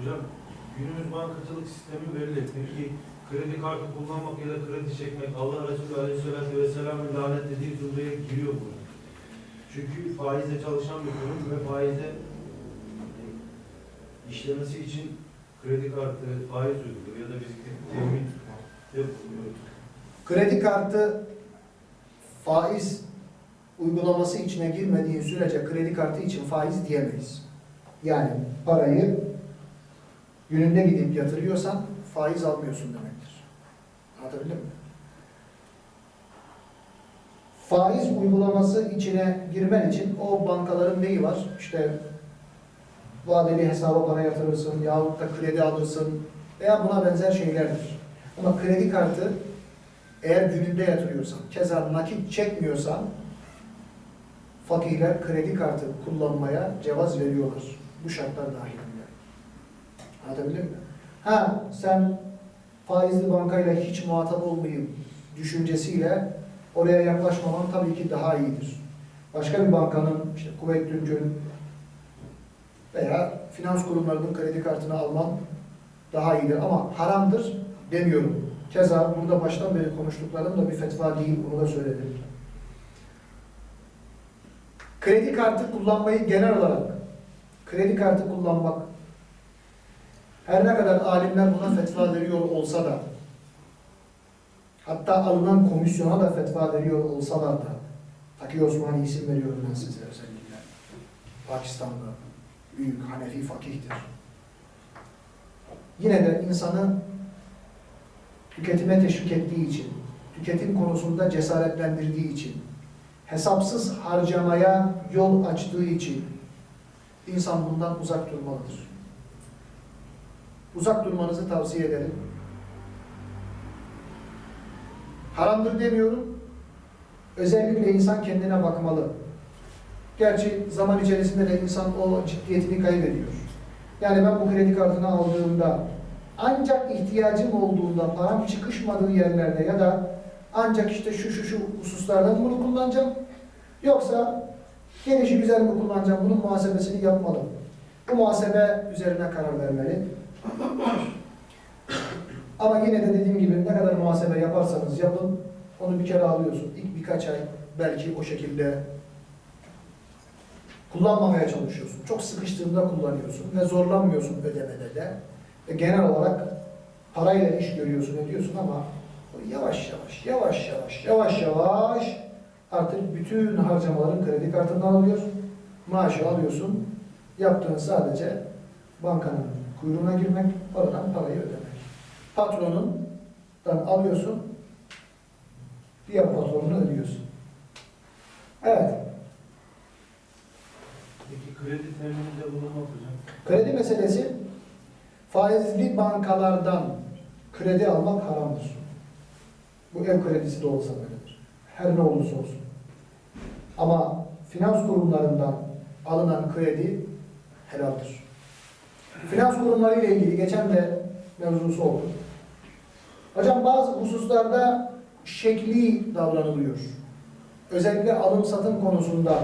Hocam günümüz bankacılık sistemi belli. Peki kredi kartı kullanmak ya da kredi çekmek Allah Resulü Aleyhisselatü Vesselam'ın lanetlediği zümreye giriyor bu. Çünkü faizle çalışan bir kurum ve faize e, işlemesi için kredi kartı, faiz uyguluyor ya da biz temin. Kredi kartı faiz uygulaması içine girmediği sürece kredi kartı için faiz diyemeyiz. Yani parayı gününde gidip yatırıyorsan faiz almıyorsun demektir. Anlatabildim mi? Faiz uygulaması içine girmen için o bankaların neyi var? İşte vadeli hesaba para yatırırsın yahut da kredi alırsın veya buna benzer şeylerdir. Ama kredi kartı eğer gününde yatırıyorsan, keza nakit çekmiyorsan fakirler kredi kartı kullanmaya cevaz veriyorlar. Bu şartlar dahilinde. Anlatabildim mi? Ha sen faizli bankayla hiç muhatap olmayayım düşüncesiyle oraya yaklaşmaman tabii ki daha iyidir. Başka bir bankanın, işte Kuveyt Türk'ün veya finans kurumlarının kredi kartını alman daha iyidir. Ama haramdır demiyorum. Keza burada baştan beri konuştuklarım da bir fetva değil, bunu da söyledim. Kredi kartı kullanmayı genel olarak, kredi kartı kullanmak, her ne kadar alimler buna fetva veriyor olsa da, hatta alınan komisyona da fetva veriyor olsalar da, Taki Osmani isim veriyorum ben size özellikle, Pakistan'da büyük Hanefi fakihtir. Yine de insanı tüketime teşvik ettiği için, tüketim konusunda cesaretlendirdiği için, hesapsız harcamaya yol açtığı için insan bundan uzak durmalıdır. Uzak durmanızı tavsiye ederim. Haramdır demiyorum. Özellikle insan kendine bakmalı. Gerçi zaman içerisinde de insan o ciddiyetini kaybediyor. Yani ben bu kredi kartını aldığımda ancak ihtiyacım olduğunda param çıkışmadığı yerlerde ya da ancak işte şu şu şu hususlarda mı bunu kullanacağım? Yoksa gelişi güzel mi kullanacağım? Bunun muhasebesini yapmalı. Bu muhasebe üzerine karar vermeli. Ama yine de dediğim gibi ne kadar muhasebe yaparsanız yapın, onu bir kere alıyorsun. İlk birkaç ay belki o şekilde kullanmamaya çalışıyorsun. Çok sıkıştığında kullanıyorsun ve zorlanmıyorsun ödemede de. Ve genel olarak parayla iş görüyorsun, ediyorsun ama yavaş yavaş, yavaş yavaş, yavaş yavaş artık bütün harcamaların kredi kartından alıyor. Maaşı alıyorsun. Yaptığın sadece bankanın kuyruğuna girmek, oradan parayı ödemek. Patronundan alıyorsun, diğer patronunu ödüyorsun. Evet. Peki kredi temininde bulunmak hocam. Kredi meselesi faizli bankalardan kredi almak haramdır. Bu ev kredisi de olsa böyledir. Her ne olursa olsun. Ama finans kurumlarından alınan kredi helaldir. Finans kurumları ile ilgili geçen de mevzusu oldu. Hocam bazı hususlarda şekli davranılıyor. Özellikle alım satım konusunda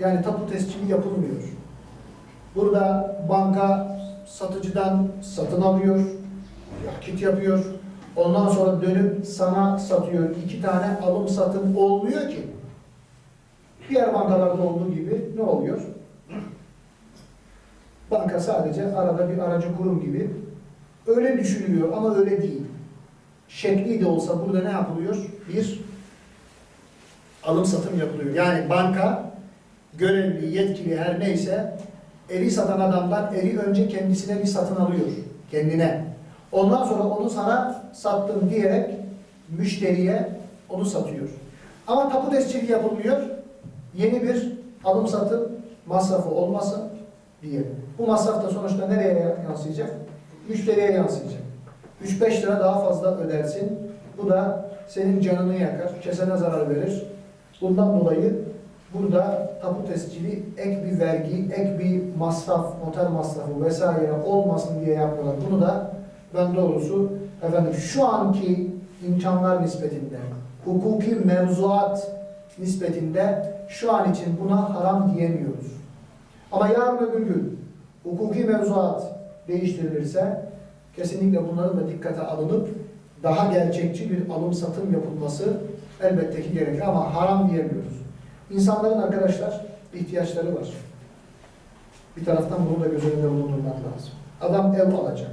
yani tapu tescili yapılmıyor. Burada banka satıcıdan satın alıyor, nakit yapıyor. Ondan sonra dönüp sana satıyor. İki tane alım satım olmuyor ki. Diğer bankalarda olduğu gibi ne oluyor? Banka sadece arada bir aracı kurum gibi öyle düşünülüyor ama öyle değil. Şekli de olsa burada ne yapılıyor? Bir alım satım yapılıyor. Yani banka görevli, yetkili her neyse evi satan adamdan evi önce kendisine bir satın alıyor. Kendine. Ondan sonra onu sana sattım diyerek müşteriye onu satıyor. Ama tapu tescili yapılmıyor. Yeni bir alım satım masrafı olmasın diye. Bu masraf da sonuçta nereye yansıyacak? Müşteriye yansıyacak. 3-5 lira daha fazla ödersin. Bu da senin canını yakar, kesene zarar verir. Bundan dolayı burada tapu tescili ek bir vergi, ek bir masraf, noter masrafı vesaire olmasın diye yapıyorlar. Bunu da ben doğrusu efendim şu anki imkanlar nispetinde, hukuki mevzuat nispetinde şu an için buna haram diyemiyoruz. Ama yarın öbür gün hukuki mevzuat değiştirilirse kesinlikle bunların da dikkate alınıp daha gerçekçi bir alım satım yapılması elbette ki gerekir ama haram diyemiyoruz. İnsanların arkadaşlar ihtiyaçları var. Bir taraftan bunu da göz önünde bulundurmak lazım. Adam ev alacak.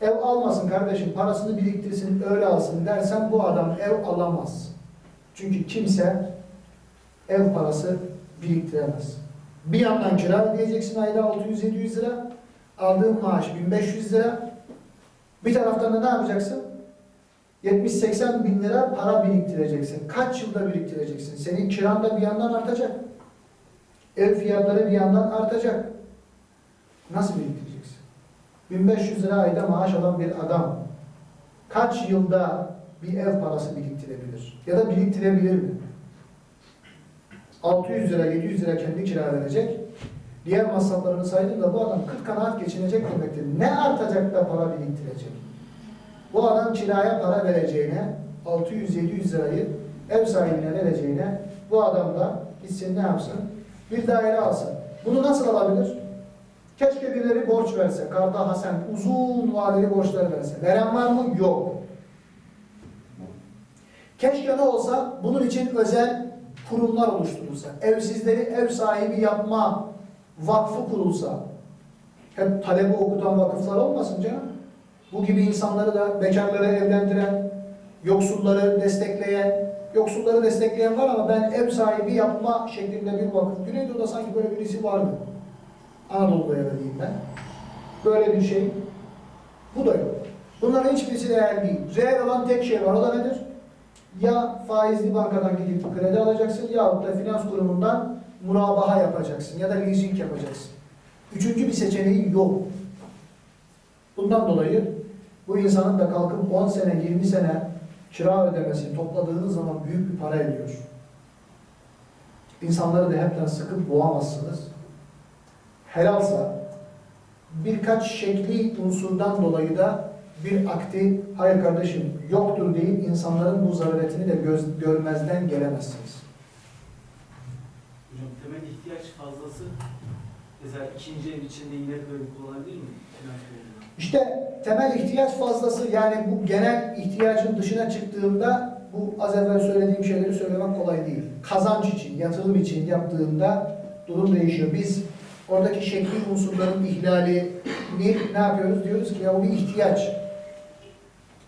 Ev almasın kardeşim, parasını biriktirsin, öyle alsın dersen bu adam ev alamaz. Çünkü kimse ev parası biriktiremez. Bir yandan kira ödeyeceksin ayda 600-700 lira, aldığın maaş 1500 lira. Bir taraftan da ne yapacaksın? 70-80 bin lira para biriktireceksin. Kaç yılda biriktireceksin? Senin kiran da bir yandan artacak. Ev fiyatları bir yandan artacak. Nasıl biriktireceksin? 1500 lira ayda maaş alan bir adam kaç yılda bir ev parası biriktirebilir? Ya da biriktirebilir mi? 600 lira, 700 lira kendi kira verecek. Diğer masraflarını saydığında bu adam 40 kanaat geçinecek demektir. Ne artacak da para biriktirecek? Bu adam kiraya para vereceğine, 600-700 lirayı ev sahibine vereceğine, bu adam da gitsin ne yapsın? Bir daire alsın. Bunu nasıl alabilir? Keşke birileri borç verse, Karda Hasan uzun vadeli borçlar verse. Veren var mı? Yok. Keşke ne olsa bunun için özel kurumlar oluşturulsa. Evsizleri ev sahibi yapma vakfı kurulsa. Hep talebi okutan vakıflar olmasın canım. Bu gibi insanları da bekarları evlendiren, yoksulları destekleyen, yoksulları destekleyen var ama ben ev sahibi yapma şeklinde bir vakıf. Güneydoğu'da sanki böyle birisi vardı. Anadolu'da ya da diyeyim ben. Böyle bir şey. Bu da yok. Bunların hiçbirisi değerli değil. Reel olan tek şey var. O da nedir? Ya faizli bankadan gidip kredi alacaksın yahut da finans kurumundan murabaha yapacaksın ya da leasing yapacaksın. Üçüncü bir seçeneği yok. Bundan dolayı bu insanın da kalkıp 10 sene, 20 sene kira ödemesi topladığınız zaman büyük bir para ediyor. İnsanları da hepten sıkıp boğamazsınız. Helalsa birkaç şekli unsurdan dolayı da bir akti hayır kardeşim yoktur deyip insanların bu zaruretini de göz, görmezden gelemezsiniz. Hocam temel ihtiyaç fazlası mesela ikinci ev içinde yine böyle kullanabilir mi? İşte temel ihtiyaç fazlası yani bu genel ihtiyacın dışına çıktığında bu az evvel söylediğim şeyleri söylemek kolay değil. Kazanç için, yatırım için yaptığında durum değişiyor. Biz oradaki şekli unsurların ihlalini ne yapıyoruz? Diyoruz ki ya bu bir ihtiyaç.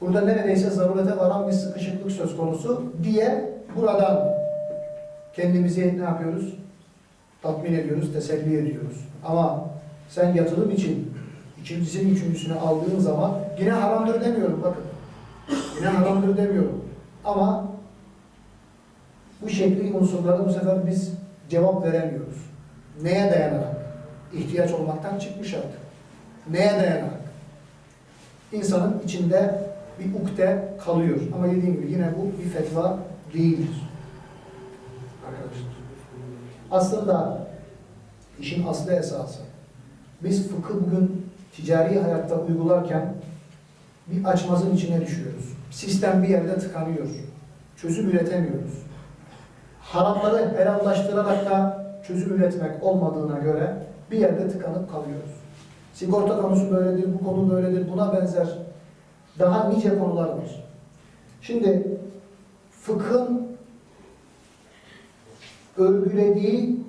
Burada neredeyse zarurete varan bir sıkışıklık söz konusu diye buradan kendimizi ne yapıyoruz? Tatmin ediyoruz, teselli ediyoruz. Ama sen yatırım için ikincisini üçüncüsünü aldığın zaman yine haramdır demiyorum bakın. Yine haramdır demiyorum. Ama bu şekli unsurlara bu sefer biz cevap veremiyoruz. Neye dayanarak? İhtiyaç olmaktan çıkmış artık. Neye dayanarak? İnsanın içinde bir ukde kalıyor. Ama dediğim gibi yine bu bir fetva değildir. Arkadaşlar. Aslında işin aslı esası. Biz fıkı bugün ticari hayatta uygularken bir açmazın içine düşüyoruz. Sistem bir yerde tıkanıyor. Çözüm üretemiyoruz. Haramları helallaştırarak da çözüm üretmek olmadığına göre bir yerde tıkanıp kalıyoruz. Sigorta konusu böyledir, bu konu böyledir, buna benzer daha nice konular var. Şimdi fıkhın örgülediği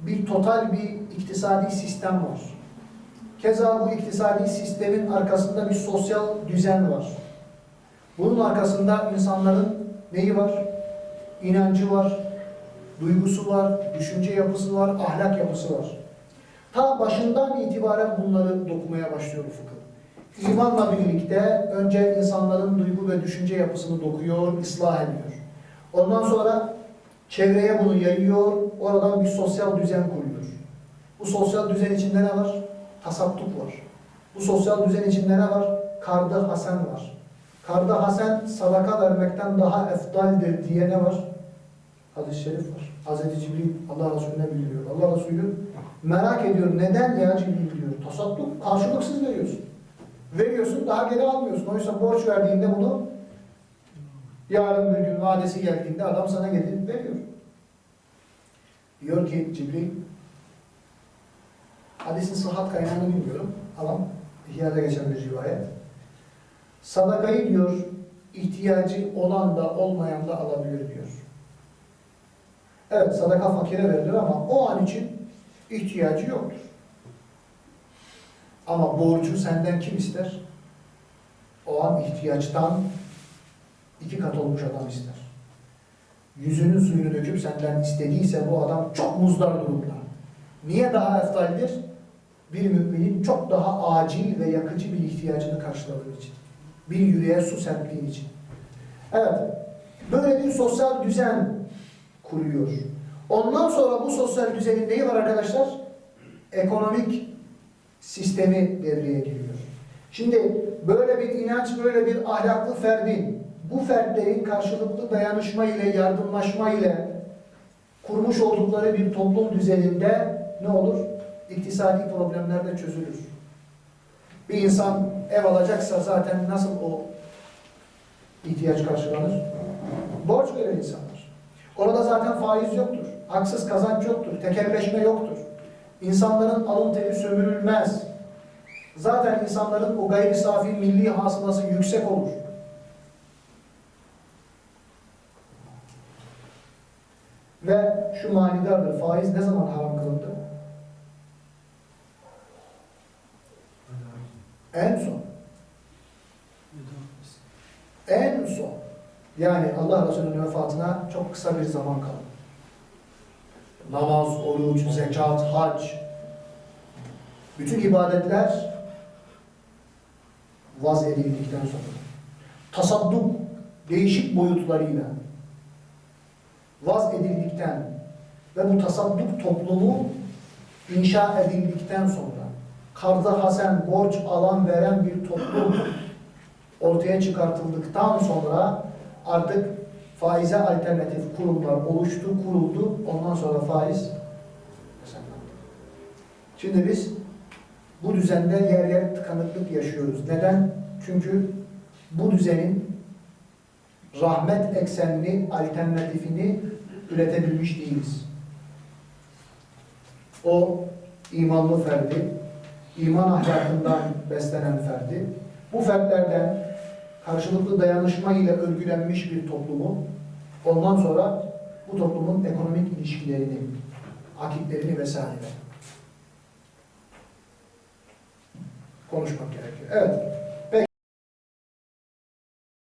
bir total bir iktisadi sistem var. Keza bu iktisadi sistemin arkasında bir sosyal düzen var. Bunun arkasında insanların neyi var? İnancı var, duygusu var, düşünce yapısı var, ahlak yapısı var. Ta başından itibaren bunları dokumaya başlıyor fıkıh. İmanla birlikte önce insanların duygu ve düşünce yapısını dokuyor, ıslah ediyor. Ondan sonra çevreye bunu yayıyor, oradan bir sosyal düzen kuruyor. Bu sosyal düzen içinde ne var? Tasadduk var. Bu sosyal düzen içinde ne var? Kardı hasen var. Kardı hasen sadaka vermekten daha efdaldir diye ne var? Hadis-i şerif var. Hazreti Cibril Allah Resulüne bildiriyor. Allah Resulü merak ediyor. Neden ya Cibril diyor. Tasadduk karşılıksız veriyorsun. Veriyorsun daha geri almıyorsun. Oysa borç verdiğinde bunu yarın bir gün vadesi geldiğinde adam sana getirip veriyor. Diyor ki Cibril Hadisin sıhhat kaynağını bilmiyorum ama İhya'da geçen bir rivayet. Sadakayı diyor, ihtiyacı olan da olmayan da alabilir diyor. Evet, sadaka fakire verilir ama o an için ihtiyacı yoktur. Ama borcu senden kim ister? O an ihtiyaçtan iki kat olmuş adam ister. Yüzünün suyunu döküp senden istediyse bu adam çok muzdar durumda. Niye daha eftaldir? Bir müminin çok daha acil ve yakıcı bir ihtiyacını karşıladığı için. Bir yüreğe su serptiğin için. Evet, böyle bir sosyal düzen kuruyor. Ondan sonra bu sosyal düzenin neyi var arkadaşlar? Ekonomik sistemi devreye giriyor. Şimdi böyle bir inanç, böyle bir ahlaklı ferdin, bu fertlerin karşılıklı dayanışma ile, yardımlaşma ile kurmuş oldukları bir toplum düzeninde ne olur? İktisadi problemler de çözülür. Bir insan ev alacaksa zaten nasıl o ihtiyaç karşılanır? Borç veren insanlar. Orada zaten faiz yoktur. Haksız kazanç yoktur. Tekelleşme yoktur. İnsanların alın teri sömürülmez. Zaten insanların o gayri safi milli hasılası yüksek olur. Ve şu manidardır. Faiz ne zaman haram kılındı? En son. En son. Yani Allah Resulü'nün vefatına çok kısa bir zaman kaldı. Namaz, oruç, zekat, hac, bütün ibadetler vaz edildikten sonra. Tasadduk değişik boyutlarıyla vaz edildikten ve bu tasadduk toplumu inşa edildikten sonra karda hasen, borç alan veren bir toplum ortaya çıkartıldıktan sonra artık faize alternatif kurumlar oluştu, kuruldu. Ondan sonra faiz yasaklandı. Şimdi biz bu düzende yer yer tıkanıklık yaşıyoruz. Neden? Çünkü bu düzenin rahmet eksenli alternatifini üretebilmiş değiliz. O imanlı ferdi, iman ahlakından beslenen ferdi, bu fertlerden karşılıklı dayanışma ile örgülenmiş bir toplumu, ondan sonra bu toplumun ekonomik ilişkilerini, akitlerini vesaire konuşmak gerekiyor. Evet.